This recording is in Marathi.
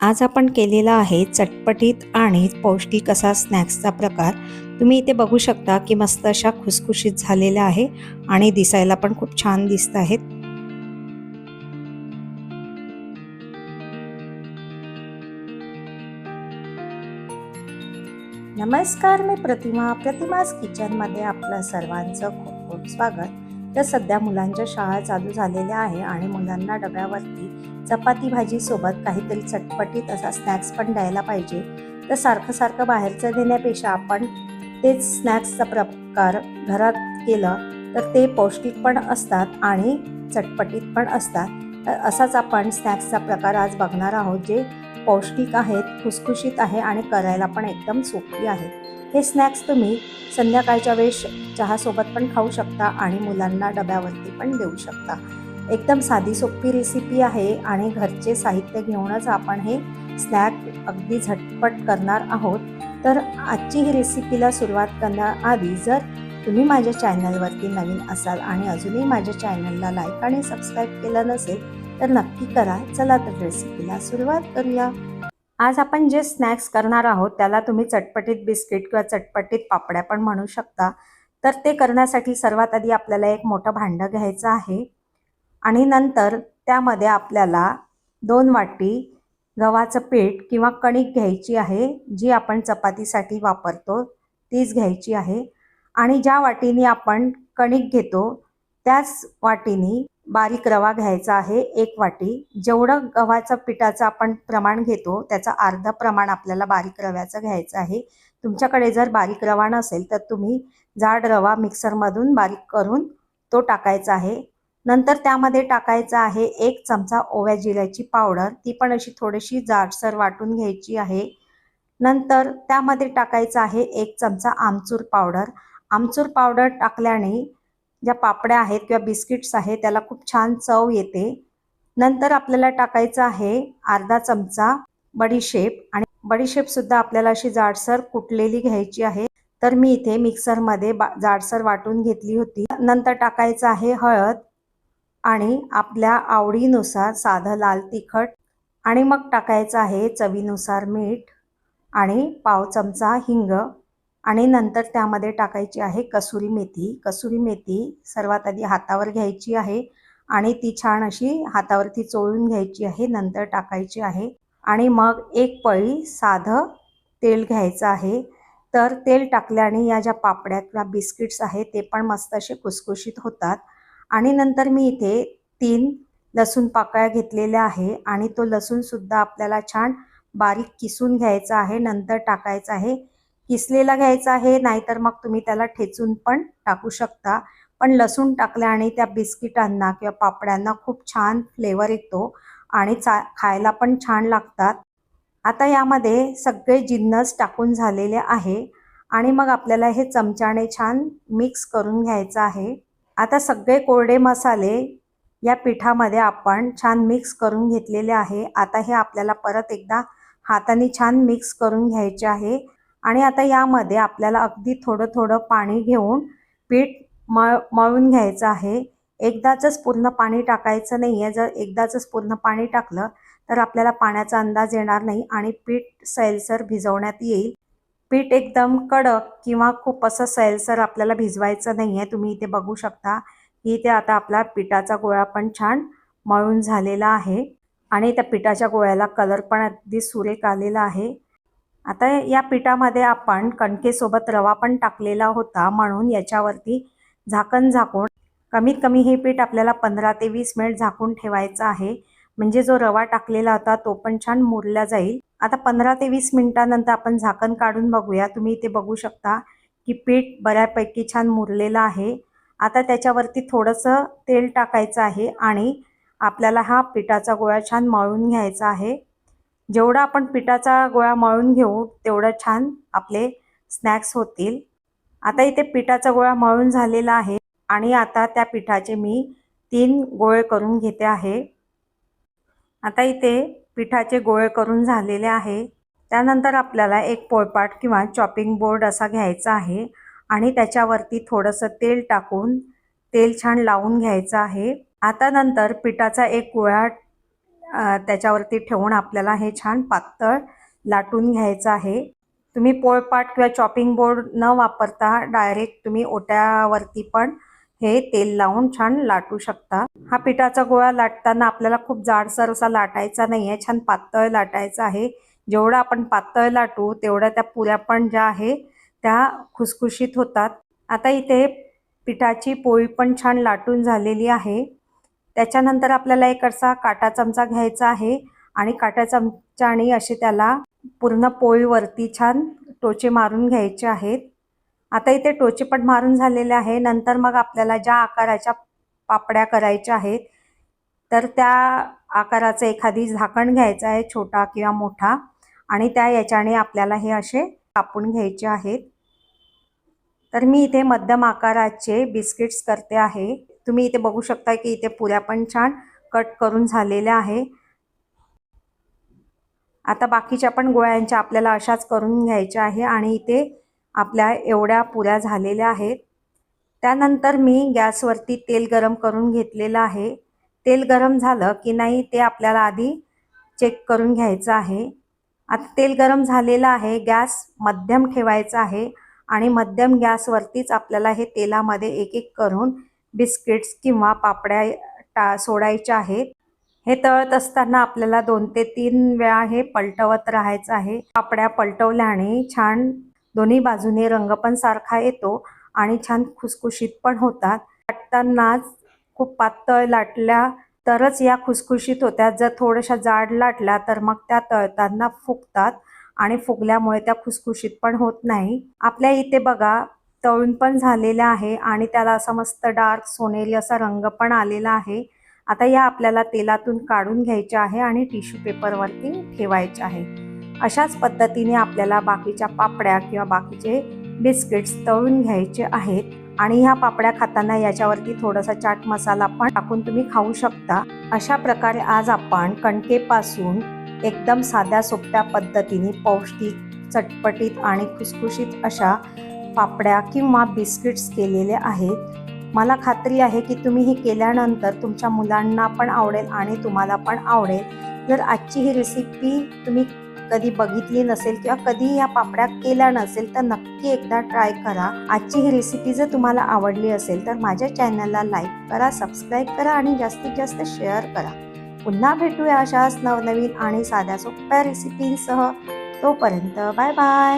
आज आपण केलेला आहे चटपटीत आणि पौष्टिक असा स्नॅक्सचा प्रकार. तुम्ही इथे बघू शकता की मस्त अशा खुसखुशीत झालेल्या आहे आणि दिसायला पण खूप छान दिसत आहेत. नमस्कार मी प्रतिमा. प्रतिमाज किचनमध्ये आपलं सर्वांचं खूप खूप स्वागत. तर सध्या मुलांच्या शाळा चालू झालेल्या आहे आणि मुलांना डब्यावरती चपाती भाजीसोबत काहीतरी चटपटीत असा स्नॅक्स पण द्यायला पाहिजे. तर सारखं सारखं बाहेरचं देण्यापेक्षा आपण तेच स्नॅक्सचा प्रकार घरात केलं तर ते पौष्टिक पण असतात आणि चटपटीत पण असतात. तर असाच आपण स्नॅक्सचा प्रकार आज बघणार आहोत जे पौष्टिक आहेत खुसखुशीत आहे आणि करायला पण एकदम सोपी आहे हे स्नॅक्स तुम्ही संध्याकाळच्या वेळेस चहासोबत पण खाऊ शकता आणि मुलांना डब्यावरती पण देऊ शकता. एकदम साधी सोपी रेसिपी आहे आणि घरचे साहित्य घेऊनच आपण हे स्नॅक अगदी झटपट करणार आहोत. तर आजची ही रेसिपीला सुरुवात करण्याआधी जर तुम्ही माझ्या चॅनलवरती नवीन असाल आणि अजूनही माझ्या चॅनलला लाईक आणि सबस्क्राईब केलं नसेल तर नक्की करा. चला तर रेसिपीला सुरुवात करूया. आज आपण जे स्नॅक्स करणार आहोत त्याला तुम्ही चटपटीत बिस्किट किंवा चटपटीत पापड्या पण म्हणू शकता. तर ते करण्यासाठी सर्वात आधी आपल्याला एक मोठं भांडं घ्यायचं आहे. आणि नंतर त्यामध्ये आपल्याला दोन वाटी गव्हाचं पीठ किंवा कणिक घ्यायची आहे जी आपण चपातीसाठी वापरतो तीच घ्यायची आहे. आणि ज्या वाटीने आपण कणिक घेतो त्याच वाटीने बारीक रवा घ्यायचा आहे एक वाटी. जेवढं गव्हाचं पिठाचं आपण प्रमाण घेतो त्याचं अर्ध प्रमाण आपल्याला बारीक रव्याचं घ्यायचं आहे. तुमच्याकडे जर बारीक रवा नसेल तर तुम्ही जाड रवा मिक्सरमधून बारीक करून तो टाकायचा आहे. नंतर त्यामध्ये टाकायचं आहे एक चमचा ओव्या जिऱ्याची पावडर. ती पण अशी थोडीशी जाडसर वाटून घ्यायची आहे. नंतर त्यामध्ये टाकायचं आहे एक चमचा आमचूर पावडर. आमचूर पावडर टाकल्याने ज्या पापड्या आहेत किंवा बिस्किट्स आहेत त्याला खूप छान चव येते. नंतर आपल्याला टाकायचं आहे अर्धा चमचा बडीशेप आणि बडीशेप सुद्धा आपल्याला अशी जाडसर कुटलेली घ्यायची आहे. तर मी इथे मिक्सरमध्ये बा जाडसर वाटून घेतली होती. नंतर टाकायचं आहे हळद. आणि आपल्या आवडीनुसार साधं लाल तिखट आणि मग टाकायचं आहे चवीनुसार मीठ आणि पाव चमचा हिंग आणि नंतर त्यामध्ये टाकायची आहे कसुरी मेथी. कसुरी मेथी सर्वात आधी हातावर घ्यायची आहे आणि ती छान अशी हातावरती चोळून घ्यायची आहे. नंतर टाकायची आहे आणि मग एक पळी साधं तेल घ्यायचं आहे. तर तेल टाकल्याने या ज्या पापड्या किंवा बिस्किट्स आहेत ते पण मस्त असे कुसकुशीत होतात. आणि नंतर मी इथे तीन लसूण पाकळ्या घेतलेल्या आहे आणि तो लसूणसुद्धा आपल्याला छान बारीक किसून घ्यायचा आहे नंतर टाकायचा आहे. किसलेला घ्यायचा आहे नाहीतर मग तुम्ही त्याला ठेचून पण टाकू शकता. पण लसूण टाकल्याने त्या बिस्किटांना किंवा पापड्यांना खूप छान फ्लेवर येतो आणि चा खायला पण छान लागतात. आता यामध्ये सगळे जिन्नस टाकून झालेले आहे आणि मग आपल्याला हे चमच्याने छान मिक्स करून घ्यायचं आहे. आता सगळे कोरडे मसाले या पिठामध्ये आपण छान मिक्स करून घेतलेले आहे. आता हे आपल्याला परत एकदा हाताने छान मिक्स करून घ्यायचे आहे. आणि आता यामध्ये आपल्याला अगदी थोडं थोडं पाणी घेऊन पीठ मळ मळून घ्यायचं आहे. एकदाचंच पूर्ण पाणी टाकायचं नाही आहे जर एकदाचंच पूर्ण पाणी टाकलं तर आपल्याला पाण्याचा अंदाज येणार नाही आणि पीठ सैलसर भिजवण्यात येईल. पीठ एकदम कडक किंवा खूप असं सैलसर आपल्याला भिजवायचं नाही आहे तुम्ही इथे बघू शकता की इथे आता आपला पिठाचा गोळा पण छान मळून झालेला आहे. आणि त्या पिठाच्या गोळ्याला कलर पण अगदी सुरेख आलेला आहे. आता या पिठामध्ये आपण कणकेसोबत रवा पण टाकलेला होता म्हणून याच्यावरती झाकण झाकून कमीत कमी हे पीठ आपल्याला पंधरा ते वीस मिनिट झाकून ठेवायचं आहे. म्हणजे जो रवा टाकलेला होता तो पण छान मुरला जाईल. आता पंधरा ते वीस मिनिटानंतर आपण झाकण काढून बघूया. तुम्ही इथे बघू शकता की पीठ बऱ्यापैकी छान मुरलेलं आहे. आता त्याच्यावरती थोडंसं तेल टाकायचं आहे आणि आपल्याला हा पिठाचा गोळा छान मळून घ्यायचा आहे. जेवढा आपण पिठाचा गोळा मळून घेऊ तेवढं छान आपले स्नॅक्स होतील. आता इथे पिठाचा गोळा मळून झालेला आहे आणि आता त्या पिठाचे मी तीन गोळे करून घेते आहे. आता इथे पिठाचे गोळे करून झालेले आहे. त्यानंतर आपल्याला एक पोळपाट किंवा चॉपिंग बोर्ड असा घ्यायचा आहे आणि त्याच्यावरती थोडंसं तेल टाकून तेल छान लावून घ्यायचं आहे. आता नंतर पिठाचा एक गोळा त्याच्यावरती ठेवून आपल्याला हे छान पातळ लाटून घ्यायचं आहे. तुम्ही पोळपाट किंवा चॉपिंग बोर्ड न वापरता डायरेक्ट तुम्ही ओट्यावरती पण हे तेल लावून छान लाटू शकता. हा पिठाचा गोळा लाटताना आपल्याला खूप जाडसर असा लाटायचा नाही आहे छान पातळ लाटायचा आहे. जेवढं आपण पातळ लाटू तेवढ्या त्या पुऱ्या पण ज्या आहे त्या खुसखुशीत होतात. आता इथे पिठाची पोळी पण छान लाटून झालेली आहे. त्याच्यानंतर आपल्याला एक असा काटा चमचा घ्यायचा आहे आणि काटा चमचाने असे त्याला पूर्ण पोळीवरती छान टोचे मारून घ्यायचे आहेत. आता इथे टोचेपट मारून झालेले आहे. नंतर मग आपल्याला ज्या आकाराच्या पापड्या करायच्या आहेत तर त्या आकाराचं एखादी झाकण घ्यायचं आहे छोटा किंवा मोठा आणि त्या याच्याने आपल्याला हे असे कापून घ्यायचे आहेत. तर मी इथे मध्यम आकाराचे बिस्किट्स करते आहे. तुम्ही इथे बघू शकता की इथे पुऱ्या पण छान कट करून झालेल्या आहे. आता बाकीच्या पण गोळ्यांच्या आपल्याला अशाच करून घ्यायच्या आहे आणि इथे आपल्या एवढ्या पुऱ्या झालेल्या आहेत. त्यानंतर मी गॅसवरती तेल गरम करून घेतलेलं आहे. तेल गरम झालं की नाही ते आपल्याला आधी चेक करून घ्यायचं आहे. आता तेल गरम झालेलं आहे गॅस मध्यम ठेवायचा आहे आणि मध्यम गॅसवरतीच आपल्याला हे तेलामध्ये एक एक करून बिस्किट्स किंवा पापड्या टा सोडायच्या आहेत. हे तळत असताना आपल्याला दोन ते तीन वेळा हे पलटवत राहायचं आहे. पापड्या पलटवल्याने छान दोन्ही बाजूने रंग पण सारखा येतो आणि छान खुसखुशीत पण होतात. लाटतानाच खूप पातळ लाटल्या तरच या खुसखुशीत होत्या जर थोड्याशा जाड लाटल्या तर मग त्या तळताना फुगतात आणि फुगल्यामुळे त्या खुसखुशीत पण होत नाही. आपल्या इथे बघा तळून पण झालेल्या आहे आणि त्याला असा मस्त डार्क सोनेरी असा रंग पण आलेला आहे. आता या आपल्याला तेलातून काढून घ्यायच्या आहे आणि टिश्यू पेपरवरती ठेवायच्या आहे. अशाच पद्धतीने आपल्याला बाकीच्या पापड्या किंवा बाकीचे बिस्किट्स तळून घ्यायचे आहेत. आणि ह्या पापड्या खाताना याच्यावरती थोडासा चाट मसाला पण टाकून तुम्ही खाऊ शकता. अशा प्रकारे आज आपण कणकेपासून एकदम साध्या सोप्या पद्धतीने पौष्टिक चटपटीत आणि खुसखुशीत अशा पापड्या किंवा बिस्किट्स केलेले आहेत. मला खात्री आहे की तुम्ही हे केल्यानंतर तुमच्या मुलांना पण आवडेल आणि तुम्हाला पण आवडेल. जर आजची ही रेसिपी तुम्ही कधी बघितली नसेल किंवा कधी या पापड्या केल्या नसेल तर नक्की एकदा ट्राय करा. आजची ही रेसिपी जर तुम्हाला आवडली असेल तर माझ्या चॅनलला लाईक करा सबस्क्राईब करा आणि जास्तीत जास्त शेअर करा. पुन्हा भेटूया अशाच नवनवीन आणि साध्या सोप्या रेसिपींसह तोपर्यंत बाय बाय